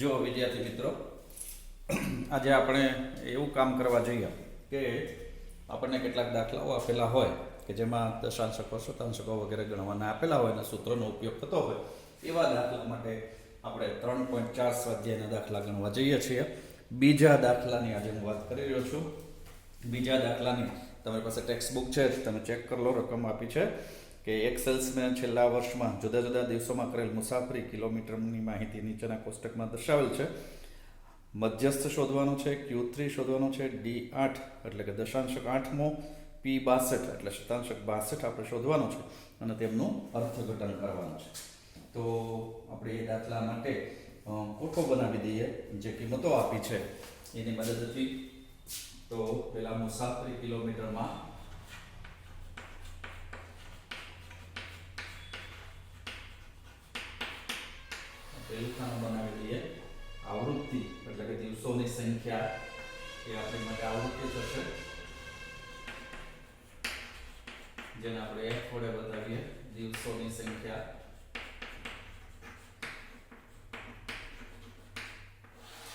જો વિદ્યાર્થી મિત્રો, આજે આપણે એવું કામ કરવા જઈએ કે આપણને કેટલાક દાખલાઓ આપેલા હોય કે જેમાં દશાંશકો શતાંશકો વગેરે ગણવાના આપેલા હોય અને સૂત્રોનો ઉપયોગ થતો હોય, એવા દાખલા માટે આપણે ત્રણ પોઈન્ટ ચાર સ્વાધ્યાયના દાખલા ગણવા જઈએ છીએ. બીજા દાખલાની આજે હું વાત કરી રહ્યો છું. બીજા દાખલાની તમારી પાસે ટેક્સ્ટ બુક છે, તમે ચેક કરી લો, રકમ આપી છે. કે એક સેલ્સમેન છેલ્લા વર્ષમાં જુદા જુદા દિવસોમાં કરેલ મુસાફરી કિલોમીટરની માહિતી નીચેના કોષ્ટકમાં દર્શાવેલ છે. મધ્યસ્થ શોધવાનું છે ક્યુ થ્રી શોધવાનું છે ડી આઠ એટલે કે દશાંશક આઠમો પી બાસઠ એટલે શતાંશક બાસઠ આપણે શોધવાનું છે અને તેમનું અર્થઘટન કરવાનું છે. તો આપણે એ દાખલા માટે કોઠો બનાવી દઈએ, જે કિંમતો આપી છે, એની મદદથી. તો પેલા મુસાફરી કિલોમીટરમાં પેલું ખાનું બનાવી દઈએ આવૃત્તિ એટલે કે દિવસોની સંખ્યા એ આપણી માટે આવૃત્તિ થશે જેને આપણે એક વડે બતાવીએ દિવસોની સંખ્યા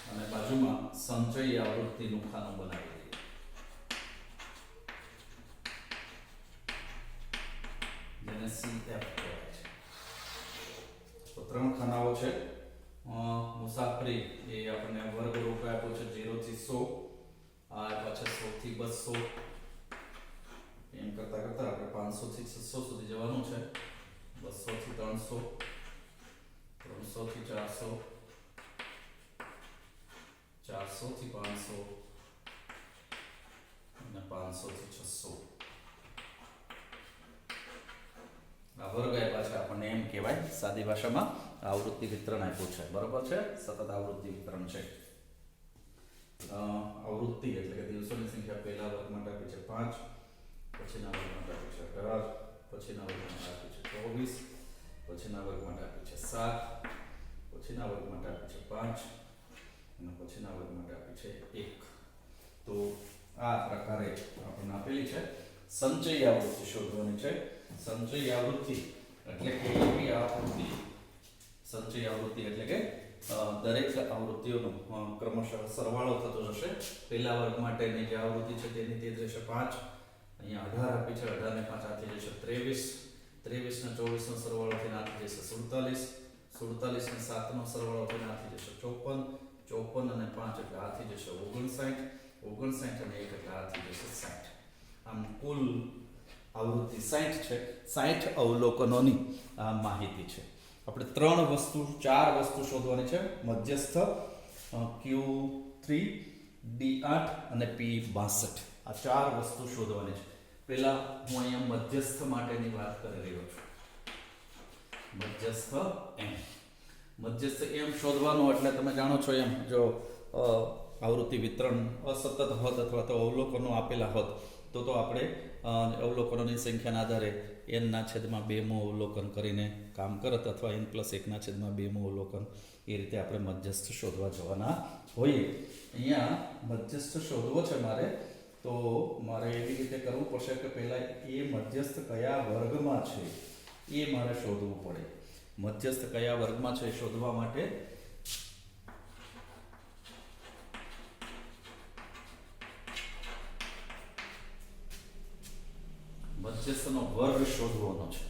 અને બાજુમાં સંચય આવૃત્તિનું ખાનું બનાવી દઈએ જેને CF છે ત્રણ ખાનાઓ છે. મુસાફરી એ આપણને વર્ગ રૂપે આપ્યો છે ઝીરો થી સો, આ પાછળ સો થી બસો. એમ કરતા કરતા આપણે 500 થી છસો સુધી જવાનું છે. બસો થી 300 300 થી ચારસો ચારસો થી 500 અને 500 થી છસો. આ વર્ગ આપ્યા છે આપણને એમ કહેવાય સાદી ભાષામાં. આવૃત્તિ વિતરણ આપ્યું છે. બરોબર છે? સતત આવૃત્તિ વિતરણ છે. આવૃત્તિ એટલે કે દિવસોની સંખ્યા પહેલા વર્ગ માટે આપી છે પાંચ, પછીના વર્ગ માટે આપી છે અઢાર, પછીના વર્ગ માટે આપી છે ચોવીસ, પછીના વર્ગ માટે આપી છે સાત, પછીના વર્ગ માટે આપી છે પાંચ અને પછીના વર્ગ માટે આપી છે એક. તો આ પ્રકારે આપણને આપેલી છે. સંચય આવૃત્તિ શોધવાની છે. સંચય આવૃત્તિ એટલે કે એવી આવૃત્તિ સંચયી આવૃત્તિ એટલે કે દરેક આવૃત્તિઓનો ક્રમશઃ સરવાળો થતો જશે. પહેલા વર્ગ માટેની જે આવૃત્તિ છે તેની તે જશે પાંચ. અહીંયા અઢાર આપી છે અઢાર ને પાંચ આથી જશે ત્રેવીસ. ત્રેવીસ ને ચોવીસ નો સરવાળો થઈને આથી જશે સુડતાલીસ. સુડતાલીસ ને સાત નો સરવાળો થઈને આથી જશે ચોપન. ચોપન અને પાંચ એટલે આથી જશે ઓગણસાઠ. ઓગણસાઠ અને એક એટલે આથી જશે સાઠ. આમ કુલ આવૃત્તિ સાઠ છે. સાઠ અવલોકનોની આ માહિતી છે. આપણે ત્રણ વસ્તુ, ચાર વસ્તુ શોધવાની છે. મધ્યસ્થ ક્યુ થ્રી ડી આઠ અને પી બાસઠ. આ ચાર વસ્તુ શોધવાની છે. પહેલા હું અહીંયા મધ્યસ્થ માટેની વાત કરી રહ્યો છું. મધ્યસ્થ એમ. મધ્યસ્થ એમ શોધવાનું એટલે તમે જાણો છો એમ, જો આવૃત્તિ વિતરણ અસતત હોત અથવા તો અવલોકનો આપેલા હોત તો તો આપણે અવલોકનોની સંખ્યાના આધારે એનના છેદમાં બેમું અવલોકન કરીને કામ કરત અથવા એન પ્લસ એકના છેદમાં બેમું અવલોકન એ રીતે આપણે મધ્યસ્થ શોધવા જવાના હોઈએ. અહીંયા મધ્યસ્થ શોધવો છે મારે, તો મારે એવી રીતે કરવું પડશે કે પહેલાં એ મધ્યસ્થ કયા વર્ગમાં છે એ મારે શોધવું પડે. મધ્યસ્થ કયા વર્ગમાં છે એ શોધવા માટે મધ્યસ્થનો વર્ગ શોધવાનો છે.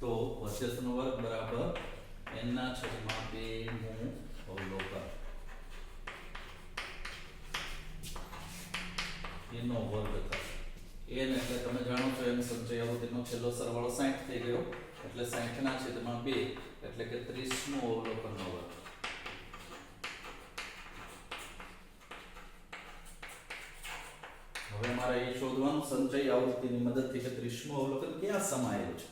તો વર્ચસ્વનો વર્ગ બરાબર એના છેદમાં બે નું અવલોકન. એનો વર્ગ થશે. એન એટલે તમે જાણો છો એમ સંચય અવધિનો છેલ્લો સરવાળો 60 થઈ ગયો. એટલે 60 ના છેદમાં 2 એટલે કે 30 નું અવલોકનનો વર્ગ. હવે મારે એ શોધવાનું સંચય આવૃત્તિની મદદથી કે 30 અવલોકન ક્યાં સમાયેલું છે?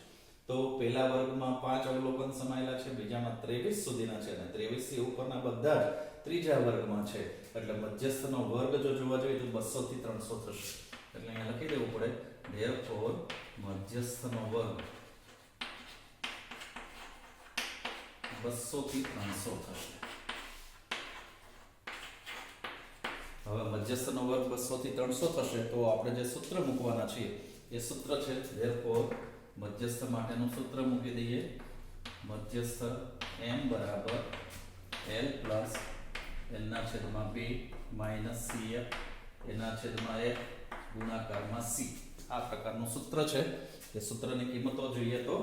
તો પહેલા વર્ગમાં પાંચ અવલોકન સમાયેલા છે, બીજામાં 23 સુધીના છે અને 23 થી ઉપરના બધા જ ત્રીજા વર્ગમાં છે. એટલે મધ્યસ્થનો વર્ગ જો જોવા જઈએ તો બસો થી 300 થશે. એટલે અહીંયા લખી દેવું પડે, therefore, મધ્યસ્થનો વર્ગ બસો થી 300 થશે. હવે મધ્યસ્થનો વર્ગ 200 થી 300 થશે, તો આપણે જે સૂત્ર મૂકવાના છીએ, એ સૂત્ર છે ધેરફોર મધ્યસ્થ માટેનું સૂત્ર મૂકી દઈએ. મધ્યસ્થ m બરાબર l પ્લસ એલના છેદમાં બી માઇનસ સી એફ એના છેદમાં એફ ગુણાકારમાં સી આ પ્રકારનું સૂત્ર છે. એ સૂત્રની કિંમતો જોઈએ તો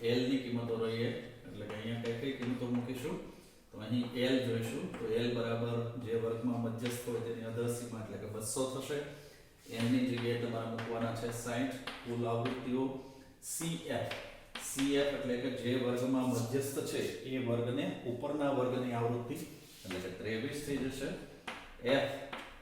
એલની કિંમતો રહીએ, એટલે કે અહીંયા કઈ કઈ કિંમતો મૂકીશું? તો અહીં એલ જોઈશું. તો એલ બરાબર જે વર્ગમાં મધ્યસ્થ હોય તેની અધરસીમા એટલે કે બસો થશે. એમની જગ્યાએ તમારે મૂકવાના છે સાઠ કુલ આવૃત્તિઓ સી એફ સી એફ એટલે કે જે વર્ગમાં મધ્યસ્થ છે, એ વર્ગને ઉપરના વર્ગની આવૃત્તિ એટલે કે ત્રેવીસ થઈ જશે. એફ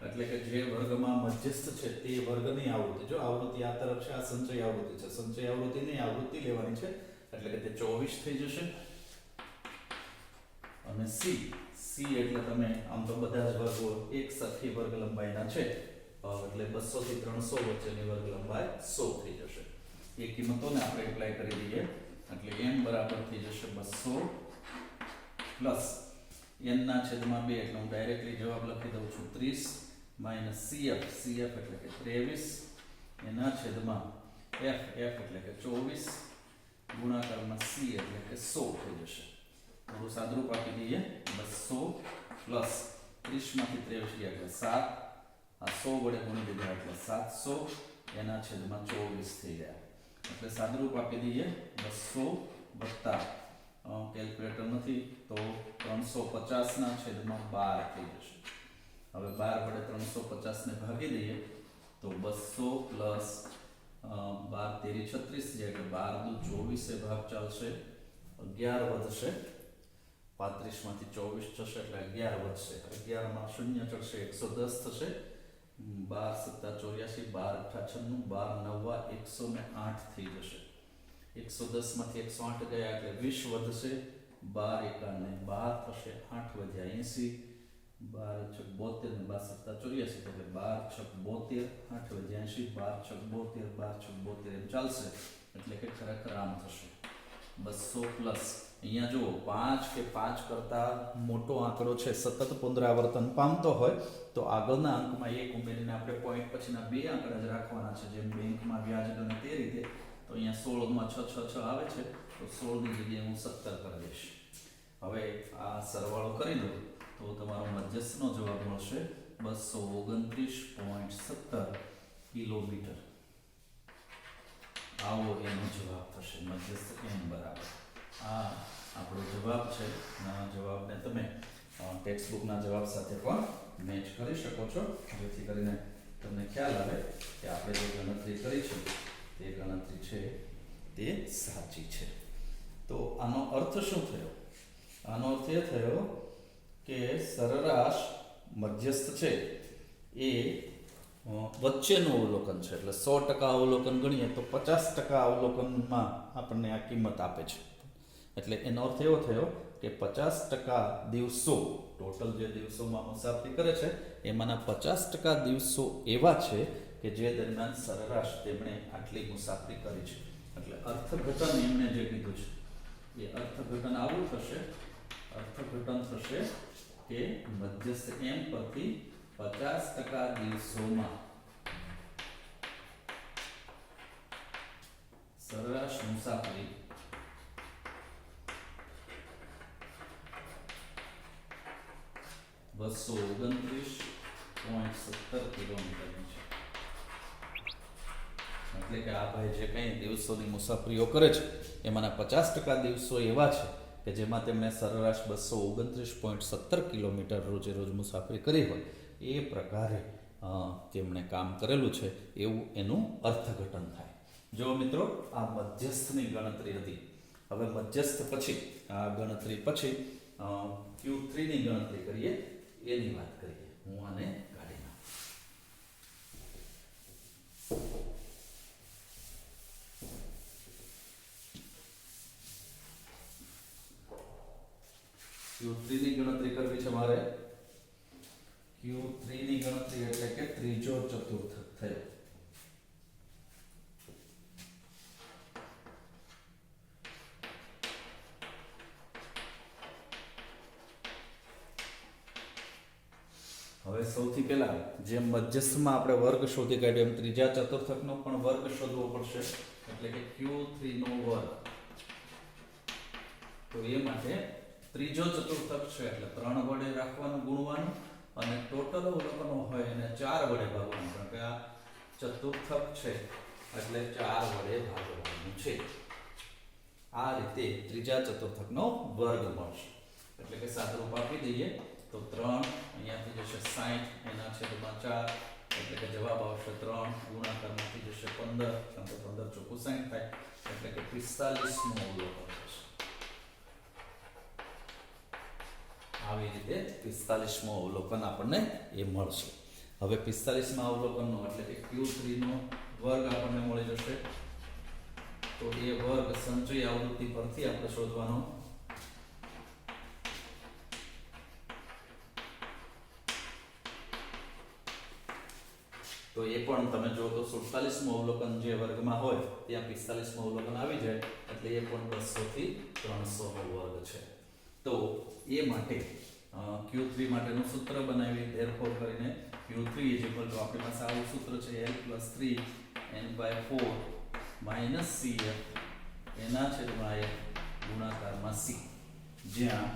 એટલે કે જે વર્ગમાં મધ્યસ્થ છે તે વર્ગની આવૃત્તિ. જો આવૃત્તિ આ તરફ છે, આ સંચય આવૃત્તિ છે. સંચય આવૃત્તિની આવૃત્તિ લેવાની છે એટલે કે તે ચોવીસ થઈ જશે. અને સી સી એટલે તમે આમ તો બધા જ વર્ગો એક સરખી વર્ગ લંબાઈના છે. એટલે બસો થી ત્રણસો વચ્ચેની વર્ગ લંબાઈ સો થઈ જશે. એ કિંમતોને આપણે એપ્લાય કરી દઈએ. એટલે એમ બરાબર થઈ જશે બસો પ્લસ એનના છેદમાં બે, એટલે હું ડાયરેક્ટલી જવાબ લખી દઉં છું ત્રીસ માઇનસ સીએફ સીએફ એટલે કે ત્રેવીસ. એના છેદમાં એફ એફ એટલે કે ચોવીસ. ગુણાકારમાં સી એટલે કે સો થઈ જશે. થોડું સાદરૂપ આપી દઈએ બસો પ્લસ ત્રીસમાંથી ત્રેવીસ ગયા એટલે સાત આ સો વડે ગુણી દીધા એટલે સાતસો એના છેદમાં ચોવીસ થઈ ગયા એટલે સાદરૂપ આપી દઈએ બસો વત્તા કેલ્ક્યુલેટર નથી તો ત્રણસો પચાસના છેદમાં બાર થઈ જશે હવે બાર વડે ત્રણસો પચાસને ભાગી દઈએ તો બસો પ્લસ બાર તેરી છત્રીસ જાય એટલે બાર દુ ચોવીસે ભાગ ચાલશે અગિયાર વધશે પાંત્રીસમાંથી ચોવીસ થશે એટલે અગિયાર વધશે. અગિયારમાં શૂન્ય ચડશે એકસો દસ થશે. બાર સત્તા ચોર્યાસી, બાર અઠા છન્નું, બાર નવ્વા એકસો ને આઠ થઈ જશે. એકસો દસમાંથી એકસો આઠ ગયા એટલે વીસ વધશે. બાર એકાને બાર થશે, આઠ વધ્યા એંસી. બાર છક બોતેર બાર સત્તા ચોર્યાસી એટલે બાર છક બોતેર, આઠ વધ્યા એંશી બાર છક બોતેર, બાર છક બોતેર એમ ચાલશે. એટલે કે ખરેખર આમ થશે. બસો પ્લસ અહીંયા જુઓ પાંચ કે પાંચ કરતા મોટો આંકડો છે, સતત પુનરાવર્તન પામતો હોય, તો આગળના અંકમાં એક ઉમેરીને આપણે પોઈન્ટ પછીના બે આંકડા જ રાખવાના છે, જેમ બેંકમાં વ્યાજ ગણે તે રીતે, તો અહીંયા સોળમાં છ છ છ આવે છે, તો સોળની જગ્યાએ હું સત્તર કરી દઈશ હવે આ સરવાળો કરી દો તો તમારો મધ્યસ્થનો જવાબ મળશે બસો ઓગણત્રીસ પોઈન્ટ સત્તર કિલોમીટર. આવો એનો જવાબ થશે, મધ્યસ્થ એમ બરાબર. આ આપણો જવાબ છે. આ જવાબને તમે ટેક્સ્ટ બુકના જવાબ સાથે પણ મેચ કરી શકો છો. જેથી કરીને તમને ખ્યાલ આવે કે આપણે જે ગણતરી કરી છે તે ગણતરી છે, તે સાચી છે. તો આનો અર્થ શું થયો? આનો અર્થ એ થયો કે સરેરાશ મધ્યસ્થ છે એ વચ્ચેનું અવલોકન છે. એટલે સો ટકા અવલોકન ગણીએ તો પચાસ ટકા અવલોકનમાં આપણને આ કિંમત આપે છે. એટલે એનો અર્થ એવો થયો કે પચાસ ટકા દિવસો ટોટલ જે દિવસોમાં મુસાફરી કરે છે, એમાંના પચાસ ટકા દિવસો એવા છે કે જે દરમિયાન સરેરાશ તેમણે આટલી મુસાફરી કરી છે. એટલે અર્થઘટન એમણે જે કીધું છે. એ અર્થઘટન આવું થશે, અર્થઘટન થશે કે મધ્યસ્થ એમ પરથી પચાસ ટકા દિવસોમાં સરેરાશ મુસાફરી બસો ઓગણત્રીસ પોઈન્ટ સત્તર કિલોમીટરની છે એટલે કે આ ભાઈ જે કંઈ દિવસોની મુસાફરીઓ કરે છે એમાંના પચાસ ટકા દિવસો એવા છે કે જેમાં તેમણે સરેરાશ બસો ઓગણત્રીસ પોઈન્ટ સત્તર કિલોમીટર રોજે રોજ મુસાફરી કરી હોય એ પ્રકારે તેમણે કામ કરેલું છે એવું એનું અર્થઘટન થાય જો મિત્રો આ મધ્યસ્થની ગણતરી હતી હવે મધ્યસ્થ પછી આ ગણતરી પછી ક્યુ થ્રીની ગણતરી કરીએ એની વાત કરીએ. હું આને કાઢી નાખું. ગણતરી કરવી છે મારે ક્યુ થ્રીની ગણતરી એટલે કે ત્રીજો ચતુર્થ થયો હવે સૌથી પહેલા જેમ મધ્યસ્થમાં આપણે વર્ગ શોધી કાઢ્યો, એમ ત્રીજા ચતુર્થકનો પણ વર્ગ શોધવો પડશે. એટલે કે ક્યુ થ્રીનો વર્ગ. તો એ માટે ત્રીજો ચતુર્થક છે, એટલે ત્રણ વડે રાખવાનું, ગુણવાનું, અને ટોટલ અવલોકનો હોય એને ચાર વડે ભાગવાનું, કારણ કે આ ચતુર્થક છે, એટલે ચાર વડે ભાગવાનું છે. આ રીતે ત્રીજા ચતુર્થકનો વર્ગ મળશે. એટલે કે સાદરૂપ આપી દઈએ. તો ત્રણ અહીંયાથી જશે સાઠ એના છેદમાં ચાર એટલે કે જવાબ આવશે ત્રણ ગુણાકારમાંથી જશે પંદર કારણ કે પંદર ચોખ્ખું સાઠ થાય એટલે કે પિસ્તાલીસનું અવલોકન થશે આવી રીતે પિસ્તાલીસમો અવલોકન આપણને એ મળશે હવે પિસ્તાલીસમાં અવલોકનનો એટલે કે ક્યુ થ્રીનો વર્ગ આપણને મળી જશે તો એ વર્ગ સંચય આવૃત્તિ પરથી આપણે શોધવાનો તો એ પણ તમે જો તો સુડતાલીસમું અવલોકન જે વર્ગમાં હોય, ત્યાં પિસ્તાલીસમું અવલોકન આવી જાય, એટલે એ પણ બસોથી ત્રણસોનો ત્રણસો વર્ગ છે. તો એ માટે ક્યુ થ્રી માટેનું સૂત્ર બનાવી ધેરફોર કરીને Q three is equal to આપણી પાસે આવું સૂત્ર છે L plus three N by four minus C F એના છેદમાં એફ ગુણાકારમાં સી જ્યાં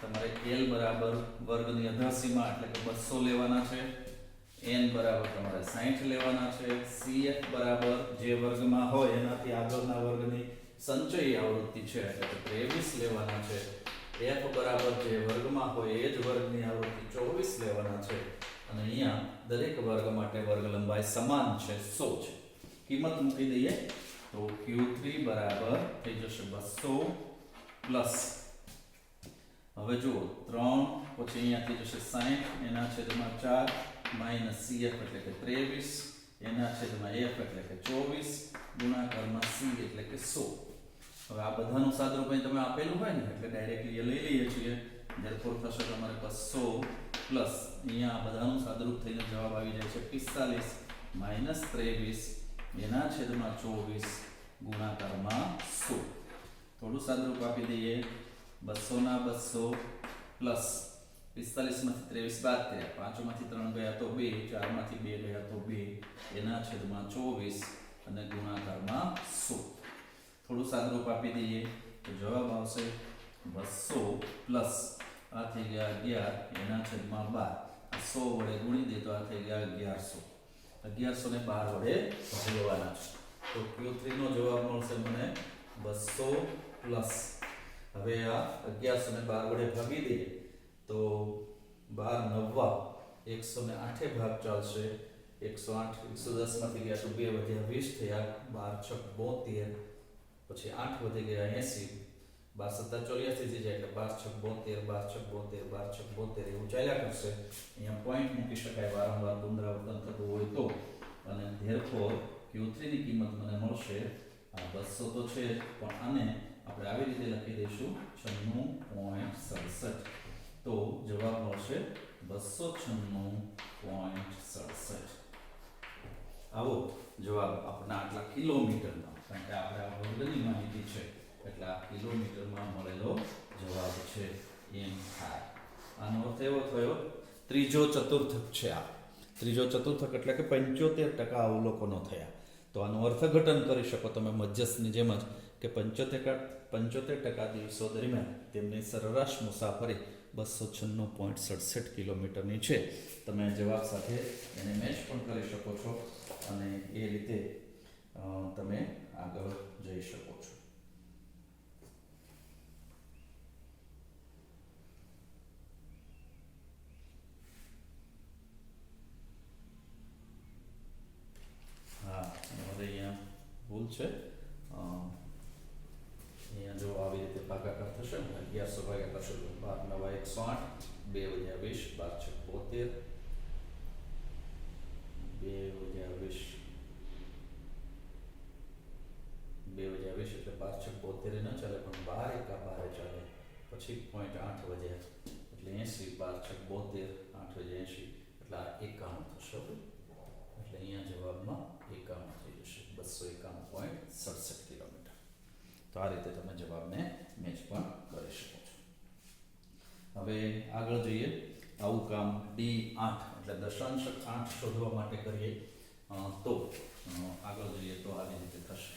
તમારે એલ બરાબર વર્ગની અધાસીમાં એટલે કે બસો લેવાના છે એન બરાબર તમારે સાઠ લેવાના છે. સી એફ બરાબર જે વર્ગમાં હોય એનાથી આગળના વર્ગની સંચયી આવૃત્તિ છે. એટલે ત્રેવીસ લેવાના છે. એફ બરાબર જે વર્ગમાં હોય એ જ વર્ગની આવૃત્તિ ચોવીસ લેવાના છે. અને અહીંયા દરેક વર્ગ માટે વર્ગ લંબાઈ સમાન છે. સો છે. કિંમત મૂકી દઈએ તો ક્યુ થ્રી બરાબર થઈ જશે બસો પ્લસ. હવે જુઓ, ત્રણ, પછી અહીંયાથી જશે સાહીઠ એના છેદમાં ચાર માઇનસ સી એફ એટલે કે ત્રેવીસ એના છેદમાં એફ એટલે કે ચોવીસ ગુણાકારમાં સી એટલે કે સો. હવે આ બધાનું સાદરૂપ અહીં તમે આપેલું હોય ને, એટલે ડાયરેક્ટલી લઈ લઈએ છીએ. ધેરફોર થશે તમારે બસો પ્લસ અહીંયા આ બધાનું સાદરૂપ થઈને જવાબ આવી જાય છે પિસ્તાલીસ માઇનસ ત્રેવીસ એના છેદમાં ચોવીસ ગુણાકારમાં સો. થોડું સાદરૂપ આપી દઈએ. બસોના બસો પ્લસ પિસ્તાલીસમાંથી ત્રેવીસ બાદ કર્યા પાંચમાંથી ત્રણ ગયા તો બે ચારમાંથી બે ગયા તો બે એના છેદમાં ચોવીસ અને ગુણાકારમાં સો થોડું સાદરૂપ આપી દઈએ તો જવાબ આવશે બસો પ્લસ આ થઈ ગયા અગિયાર એના છેદમાં બાર સો વડે ગુણી દે તો આ થઈ ગયા અગિયારસો અગિયારસો ને બાર વડે ભાગવાના છે તો ક્યુ થ્રીનો જવાબ મળશે મને બસો પ્લસ હવે આ અગિયારસો ને બાર વડે ભાગી દઈએ તો બાર નવ્વા એકસો ને આઠે ભાગ ચાલશે. એકસો આઠ, એકસો દસમાંથી ગયા તો બે વધ્યા વીસ થયા, બાર છક બોતેર, પછી આઠ વધી ગયા એસી. બાર સત્તા ચોર્યાસી થઈ જાય એટલે બાર છક બોતેર, બાર છક બોતેર, બાર છક બોતેર એવું ચાલ્યા કરશે. અહીંયા પોઈન્ટ મૂકી શકાય વારંવાર પુનરાવર્તન થતું હોય તો. અને ધેરફોર ક્યુ થ્રીની કિંમત મને મળશે. બસો તો છે, પણ આને આપણે આવી રીતે લખી દઈશું. છન્નું પોઈન્ટ સડસઠ. તો જવાબ મળશે બસો છન્નું પોઈન્ટ સડસઠ. આવો જવાબ આપણા આટલા કિલોમીટરમાં, કારણ કે આપણે આ વર્ગની માહિતી છે, એટલે આ કિલોમીટરમાં મળેલો જવાબ છે એમ થાય. આનો અર્થ એવો થયો, ત્રીજો ચતુર્થક છે આ. ત્રીજો ચતુર્થક એટલે કે પંચોતેર ટકા અવલોકનો થયા. તો આનું અર્થઘટન કરી શકો તમે મધ્યસ્થની જેમ જ કે પંચોતેર પંચોતેર ટકા દિવસો દરમિયાન તેમની સરેરાશ મુસાફરી બસો છન્નું પોઈન્ટ સડસઠ કિલોમીટરની છે. તમે જવાબ સાથે એને મેચ પણ કરી શકો છો અને એ રીતે તમે આગળ જઈ શકો છો. હા મારે અહીંયા ભૂલ છે. અહીંયા જો આવી રીતે પાકાકાર થશે ને અગિયારસો ભાગ્યા કરશો તો બાર નવા એકસો આઠ બે વધ્યા વીસ બાર છે બોતેર બે વધ્યા વીસ બે વધ્યા વીસ એટલે બાર છક બોતેર ન ચાલે પણ બાર એકા બારે ચાલે પછી પોઈન્ટ આઠ વધ્યા એટલે એંસી બાર છક બોતેર આઠ વધ્યા એંસી એટલે આ એકાણું થશે એટલે અહીંયા જવાબમાં એકાણું થઈ જશે બસો એકાણું પોઈન્ટ સડસઠ કિલોમીટર તો આ રીતે તમે જવાબને હવે આગળ જોઈએ. આવું કામ ડી આઠ, એટલે દશાંશ આઠ શોધવા માટે કરીએ. તો આગળ જોઈએ તો આવી રીતે થશે.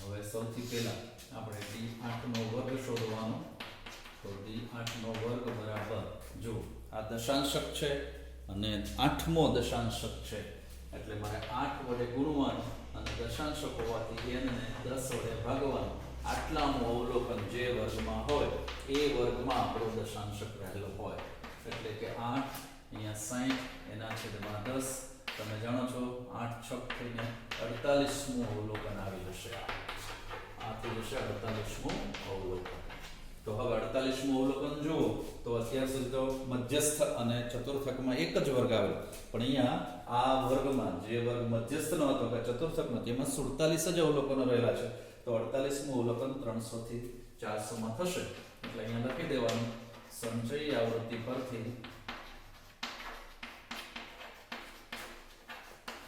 હવે સૌથી પહેલા આપણે ડી આઠ નો વર્ગ શોધવાનો તો ડી આઠનો વર્ગ બરાબર. જો, આ દશાંશક છે અને આઠમો દશાંશક છે. એટલે મારે આઠ વડે ગુણવાનું અને દશાંશક હોવાથી એને દસ વડે ભાગવાનું. આટલાનું અવલોકન જે વર્ગમાં હોય, એ વર્ગમાં આપણો દશાંશક રહેલો હોય. એટલે કે આઠ અહીંયા સાહીઠ એના છેદમાં દસ. તમે જાણો છો, આઠ છક થઈને અડતાલીસમું અવલોકન આવી જશે. આ થઈ જશે અડતાલીસમું અવલોકન. તો હવે અડતાલીસમું અવલોકન જુઓ. તો અત્યાર સુધી તો મધ્યસ્થ અને ચતુર્થકમાં એક જ વર્ગ આવ્યો. પણ અહીંયા આ વર્ગમાં જે વર્ગ મધ્યસ્થ નો હતો કે ચતુર્થક નો તેમાં સુડતાલીસ જ અવલોકનો રહેલા છે. તો અડતાલીસમું અવલોકન ત્રણસો થી ચારસો માં થશે. એટલે અહીંયા લખી દેવાનું. સંચય આવૃત્તિ પરથી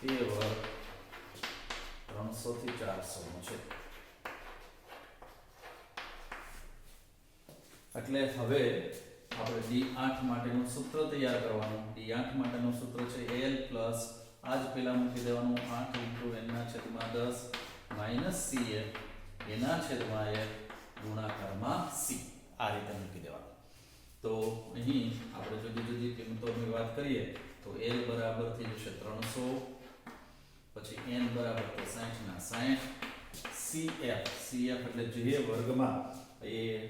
એ વર્ગ ત્રણસો થી ચારસો નો છે. એટલે હવે આપણે ડી આઠ માટેનું સૂત્ર તૈયાર કરવાનું. ડી આઠ માટેનું સૂત્ર છે એલ પ્લસ. આજ પેલા મૂકી દેવાનું આઠ ઇન્ટુ એનના છેદમાં દસ માઇનસ સી એફ. એના છેદમાં એ ગુણાકારમાં સી. આ રીતે મૂકી દેવાનું. તો અહીં આપણે જુદી જુદી કિંમતોની વાત કરીએ, તો એલ બરાબર થઈ જશે ત્રણસો, પછી એન બરાબર તો સાઠ ના સાઠ સી એફ. સી એફ એટલે જે વર્ગમાં એ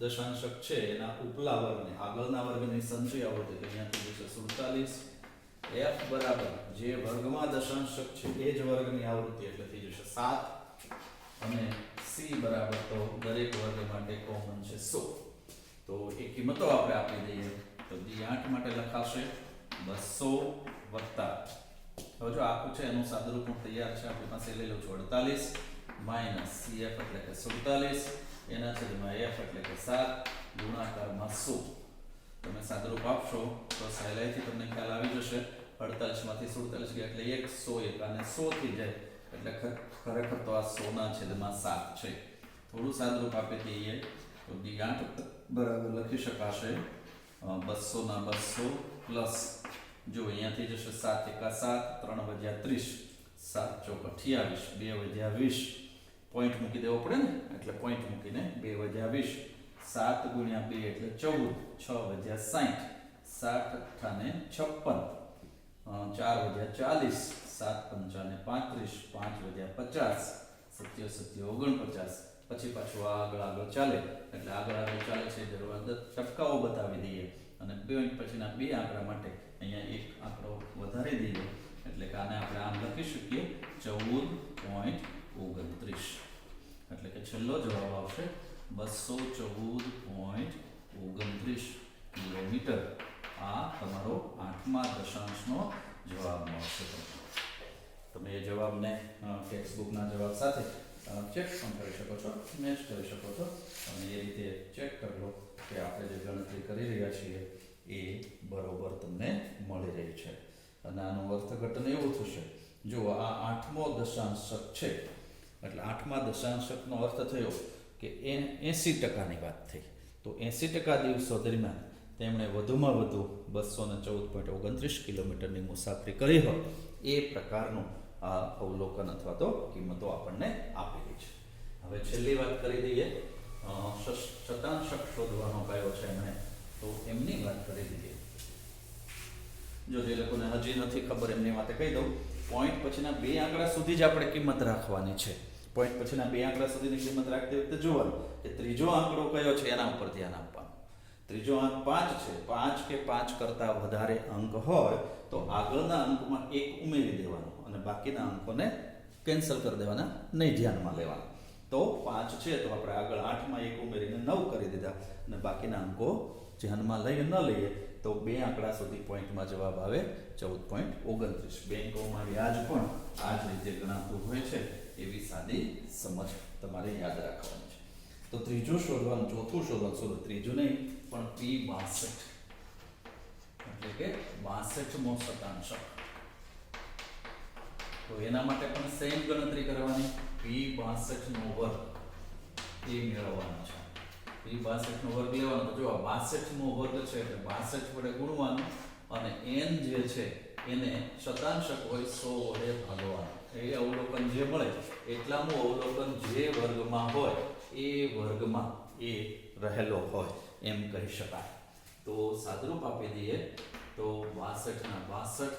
દશાંશક છે, એના ઉપલા વર્ગને, આગળના વર્ગની સંચય આવૃત્તિ તો અહીંયાથી જશે સુડતાલીસ. એફ બરાબર. જે વર્ગમાં દશાંશક છે, એ જ વર્ગની આવૃત્તિ એટલે થઈ જશે સાત. અને સી બરાબર તો દરેક વર્ગ માટે કોમન છે સો. તો એ કિંમતો આપણે આપી દઈએ. તો ડી આઠ માટે લખાશે બસો વત્તા. હવે જો આખું છે, એનું સાદુરૂપ તૈયાર છે, આપણી પાસે લઈ લઉં છું અડતાલીસ. માઇનસ સીએફ એટલે કે સુડતાલીસ. એના છેદમાં એફ એટલે કે સાત ગુણાકારમાં સો. તમે સાદરૂપ આપશો તો સહેલાઈથી તમને ખ્યાલ આવી જશે. અડતાલીસમાંથી સુડતાલીસ ગયા એટલે એક સો એક અને સો થઈ જાય. એટલે ખરેખર તો આ સોના છેદમાં સાત છે. થોડું સાદરૂપ આપી દઈએ તો આઠ બરાબર લખી શકાશે. બસોના બસો પ્લસ જો અહીંયાથી જશે સાત એકા સાત, ત્રણ વધ્યા ત્રીસ. સાત ચોક અઠ્યાવીસ, બે વધ્યા વીસ. પોઈન્ટ મૂકી દેવો પડે ને? એટલે પોઈન્ટ મૂકીને બે વધ્યા વીસ. સાત ગુણ્યા બે એટલે ચૌદ. છ વધ્યા સાઠ સાત અઠાને છપ્પન. ચાર વધ્યા ચાલીસ. સાત પંચાને પાંત્રીસ. પાંચ વધ્યા પચાસ. સત્ય સત્ય ઓગણપચાસ. પછી પાછું આગળ આગળ ચાલે. એટલે આગળ આગળ ચાલે છે. જરૂર ટપકાઓ બતાવી દઈએ. અને પોઈન્ટ પછીના બે આંકડા માટે અહીંયા એક આંકડો વધારી દઈએ. એટલે કે આને આપણે આમ લખી શકીએ. ચૌદ પોઈન્ટ ઓગણત્રીસ. એટલે કે છેલ્લો જવાબ આવશે બસો ચૌદ પોઈન્ટ ઓગણત્રીસ કિલોમીટર. આ તમારો આઠમા દશાંશનો જવાબ મળશે તમને. તમે એ જવાબને ટેક્સ્ટબુકના જવાબ સાથે ચેક પણ કરી શકો છો મેચ કરી શકો છો. અને એ રીતે ચેક કરી કે આપણે જે ગણતરી કરી રહ્યા છીએ એ બરોબર તમને મળી રહી છે. અને આનું અર્થઘટન એવું થશે. જો આ આઠમો દશાંશક છે. એટલે આઠમા દશાંશકનો અર્થ થયો કે એ એંસી ટકાની વાત થઈ. તો એંસી ટકા દિવસો દરમિયાન તેમણે વધુમાં વધુ બસો ને ચૌદ પોઈન્ટ ઓગણત્રીસ કિલોમીટરની મુસાફરી કરી હોય. એ પ્રકારનું આ અવલોકન અથવા તો કિંમતો આપણને આપેલી છે. હવે છેલ્લી વાત કરી દઈએ. શતાંશક શોધવાનો કયો છે એમણે. તો એમની વાત કરી દઈએ. જો જે લોકોને હજી નથી ખબર એમની વાતે કહી દઉં. પોઈન્ટ પછીના બે આંકડા સુધી જ આપણે કિંમત રાખવાની છે. પોઈન્ટ પછીના બે આંકડા સુધીની કિંમત રાખતી વખતે જોવાનું કે ત્રીજો આંકડો કયો છે એના ઉપર ધ્યાન આપવાનું. ત્રીજો આંક પાંચ છે, પાંચ કે પાંચ કરતાં વધારે અંક હોય તો આગળના અંકમાં એક ઉમેરી દેવાનો અને બાકીના અંકોને કેન્સલ કરી દેવાના નહીં ધ્યાનમાં લેવાના. તો પાંચ છે તો આપણે આગળ આઠમાં એક ઉમેરીને નવ કરી દીધા અને બાકીના અંકો ધ્યાનમાં લઈએ ન લઈએ તો બે આંકડા સુધી પોઈન્ટમાં જવાબ આવે ચૌદ પોઈન્ટ ઓગણત્રીસ. બેંકોમાં વ્યાજ પણ આ જ રીતે ગણાતું હોય છે. એવી સાદી સમજ તમારે યાદ રાખવાની છે. તો ત્રીજું શોધવાનું, ચોથું શોધવાનું શોધો ત્રીજું નહીં, પણ પી બાસઠ. એટલે કે બાસઠમો શતાંશક તો એના માટે પણ સેમ ગણતરી કરવાની. પી બાસઠ નો વર્ગ એ મેળવવાનો છે. પી બાસઠ નો વર્ગ લેવાનો. તો જો આ બાસઠ નો વર્ગ છે, એટલે બાસઠ વડે ગુણવાનું અને એન જે છે, એને શતાંશક હોય સો વડે ભાગવાનું. એ અવલોકન જે મળે, એટલામાં અવલોકન જે વર્ગમાં હોય, એ વર્ગમાં એ રહેલો હોય, એમ કહી શકાય. તો સાદરૂપ આપી દઈએ, તો બાસઠના બાસઠ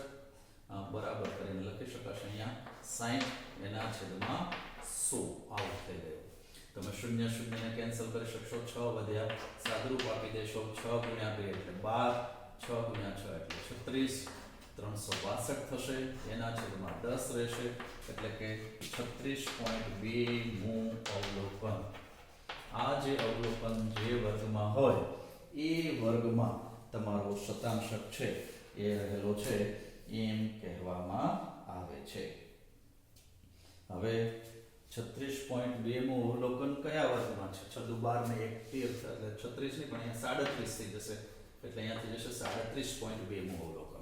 બરાબર કરીને લખી શકાશે અહીંયા. સાઠ એના છેદમાં સો આવું થઈ ગયું. તમે શૂન્ય શૂન્યને કેન્સલ કરી શકશો, છ વધ્યા સાદરૂપ આપી દેશો, છ ગુણ્યા બે એટલે બાર, છ ગુણ્યા છ એટલે છત્રીસ. ત્રણસો બાસઠ થશે. એના છેદમાં દસ રહેશે. એટલે કે છત્રીસ પોઈન્ટ બે નું અવલોકન. આ જે અવલોકન જે વર્ગમાં હોય, એ વર્ગમાં તમારો શતાંશક છે. એ રહેલો છે એમ કહેવામાં આવે છે. હવે છત્રીસ પોઈન્ટ બે નું અવલોકન કયા વર્ગમાં છે? છદુ બાર ને એક તેર એટલે છત્રીસ નહીં, પણ અહીંયા સાડત્રીસ થઈ જશે. એટલે અહીંયાથી જશે સાડત્રીસ પોઈન્ટ બે નું અવલોકન.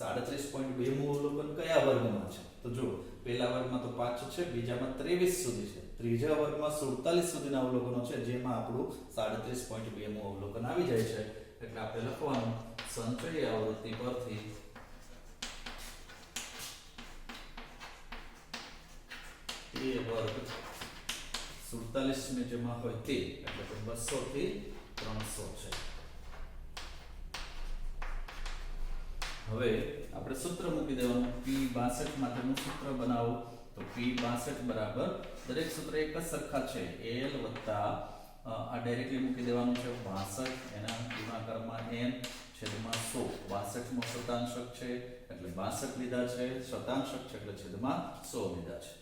સાડત્રીસ પોઈન્ટ બે નું અવલોકન કયા વર્ગમાં છે? તો જો, પહેલા વર્ગમાં તો પાંચ છે, બીજામાં ત્રેવીસ સુધી છે. ત્રીજા વર્ગમાં સુડતાલીસ સુધીના અવલોકનો છે, જેમાં આપણું સાડત્રીસ પોઈન્ટ બે નું અવલોકન આવી જાય છે. એટલે આપણે લખવાનું, સંચય આવૃત્તિ પરથી એ વર્ગ સુડતાલીસ ને હોય તે, એટલે બસો થી ત્રણસો છે. હવે આપણે સૂત્ર મૂકી દેવાનું. પી બાસઠ માટેનું સૂત્ર બનાવો. તો પી બાસઠ બરાબર દરેક સૂત્ર એક જ સરખા છે. એલ વત્તા આ ડાયરેક્ટલી મૂકી દેવાનું છે. બાસઠ એના ગુણાકારમાં એન છેદમાં સો. બાસઠમો શતાંશક છે. એટલે બાસઠ લીધા છે. શતાંશક છે એટલે છેદમાં સો લીધા છે.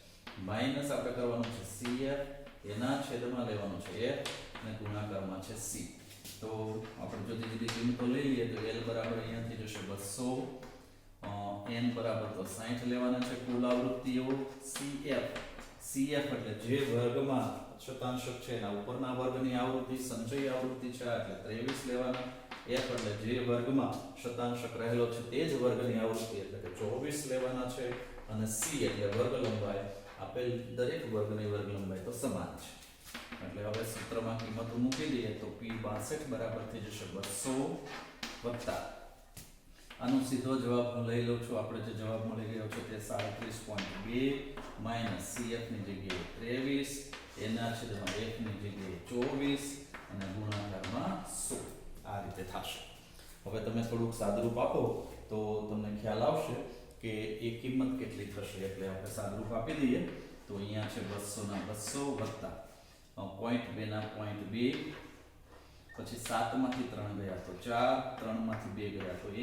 માઇનસ આપણે કરવાનું છે સીએફ એના છેદમાં લેવાનું છે એફ અને ગુણાકારમાં છે સી તો આપણે જુદી જુદી કિંમતો લઈ લઈએ તો એલ બરાબર અહીંયાથી જશે બસો એન બરાબર તો સાઠ લેવાના છે કુલ આવૃત્તિઓ સીએફ સીએફ એટલે જે વર્ગમાં શતાંશક છે એના ઉપરના વર્ગની આવૃત્તિ, સંચય આવૃત્તિ છે એટલે ત્રેવીસ લેવાના. એફ એટલે જે વર્ગમાં શતાંશક રહેલો છે તે જ વર્ગની આવૃત્તિ એટલે કે ચોવીસ લેવાના છે. અને સી એટલે વર્ગ લંબાઈ આપેલ દરેક વર્ગની વર્ગ લંબાઈ તો સમાન છે. એટલે હવે સૂત્રમાં કિંમતો મૂકી દઈએ તો પી બાસઠ બરાબર થઈ જશે બસો વત્તા. આનો સીધો જવાબ હું લઈ લઉં છું. આપણે જે જવાબ મળી ગયો છે તે સાડત્રીસ પોઈન્ટ બે માઇનસ સીએફની જગ્યાએ ત્રેવીસ. એના છેદમાં એકની જગ્યાએ ચોવીસ અને ગુણાકારમાં સો. આ રીતે થશે. હવે તમે થોડુંક સાદરૂપ આપો તો તમને ખ્યાલ આવશે કે એ કિંમત કેટલી થશે. એટલે આપણે સાદરૂપ આપી દઈએ તો અહીંયા છે બસોના બસો વત્તા. પોઈન્ટ બેના પોઈન્ટ બે, પછી સાતમાંથી ત્રણ ગયા તો ચાર, ત્રણમાંથી બે ગયા તો એક.